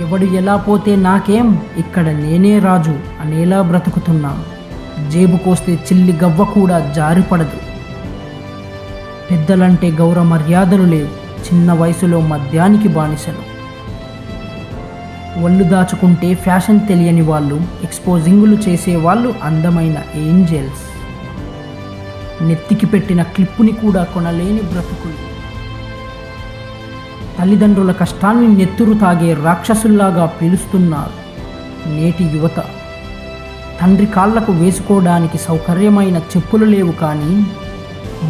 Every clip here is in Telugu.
ఎవడు ఎలా పోతే నాకేం? ఇక్కడ నేనే రాజు అనేలా బ్రతుకుతున్నాను జేబు కోస్తే చిల్లి గవ్వ కూడా జారిపడదు పెద్దలంటే గౌరవ మర్యాదలు లేవు. చిన్న వయసులో మద్యానికి బానిసలు. ఒళ్ళు దాచుకుంటే ఫ్యాషన్ తెలియని వాళ్ళు ఎక్స్పోజింగులు చేసేవాళ్ళు అందమైన ఏంజెల్స్. నెత్తికి పెట్టిన క్లిప్పుని కూడా కొనలేని బ్రతుకులు. తల్లిదండ్రుల కష్టాన్ని నెత్తురు తాగే రాక్షసుల్లాగా పీలుస్తున్నారు నేటి యువత. తండ్రి కాళ్ళకు వేసుకోవడానికి సౌకర్యమైన చెప్పులు లేవు కానీ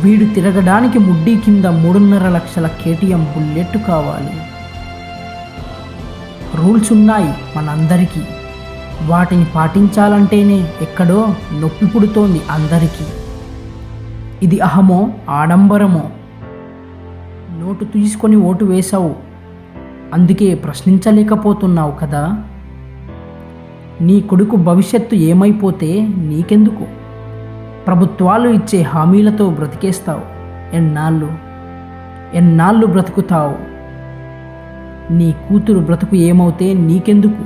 వీడు తిరగడానికి ముడ్డీ కింద మూడున్నర లక్షల కేటీఎం బుల్లెట్ కావాలి. రూల్స్ ఉన్నాయి మనందరికీ. వాటిని పాటించాలంటేనే ఎక్కడో నొప్పి పుడుతోంది అందరికీ. ఇది అహమో ఆడంబరమో. నోటు తీసుకొని ఓటు వేశావు. అందుకే ప్రశ్నించలేకపోతున్నావు కదా? నీ కొడుకు భవిష్యత్తు ఏమైపోతే నీకెందుకు? ప్రభుత్వాలు ఇచ్చే హామీలతో బ్రతికేస్తావు. ఎన్నాళ్ళు? ఎన్నాళ్ళు బ్రతుకుతావు? నీ కూతురు బ్రతుకు ఏమవుతే నీకెందుకు?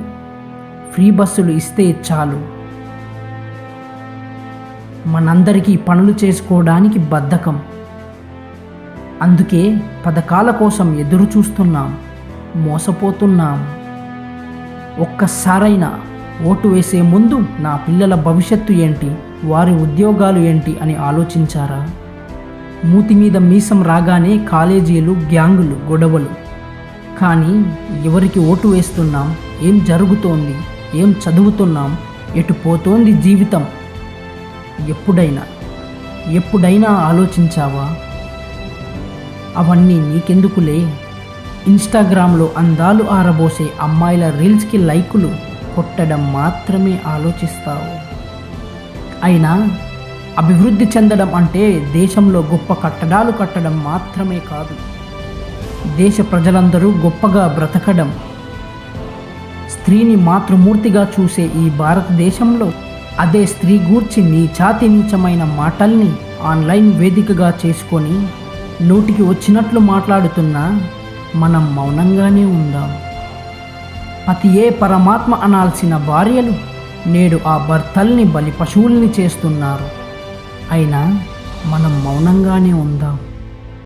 ఫ్రీ బస్సులు ఇస్తే చాలు. మనందరికీ పనులు చేసుకోవడానికి బద్ధకం. అందుకే పథకాల కోసం ఎదురు చూస్తున్నాం మోసపోతున్నాం. ఒక్కసారైనా ఓటు వేసే ముందు నా పిల్లల భవిష్యత్తు ఏంటి వారి ఉద్యోగాలు ఏంటి అని ఆలోచించారా? మూతి మీద మీసం రాగానే కాలేజీలు గ్యాంగులు గొడవలు. కానీ ఎవరికి ఓటు వేస్తున్నాం ఏం జరుగుతోంది ఏం చదువుతున్నాం ఎటు పోతోంది జీవితం? ఎప్పుడైనా ఎప్పుడైనా ఆలోచించావా? అవన్నీ నీకెందుకులే? ఇన్స్టాగ్రామ్లో అందాలు ఆరబోసే అమ్మాయిల రీల్స్కి లైకులు కొట్టడం మాత్రమే ఆలోచిస్తావు. అయినా అభివృద్ధి చెందడం అంటే దేశంలో గొప్ప కట్టడాలు కట్టడం మాత్రమే కాదు. దేశ ప్రజలందరూ గొప్పగా బ్రతకడం. స్త్రీని మాతృమూర్తిగా చూసే ఈ భారతదేశంలో అదే స్త్రీ గూర్చి నీచాతి నీచమైన మాటల్ని ఆన్లైన్ వేదికగా చేసుకొని నోటికి వచ్చినట్లు మాట్లాడుతున్నా మనం మౌనంగానే ఉందాం. పతియే పరమాత్మ అనాల్సిన భార్యలు నేడు ఆ భర్తల్ని బలి పశువుల్ని చేస్తున్నారు. అయినా మనం మౌనంగానే ఉందాం.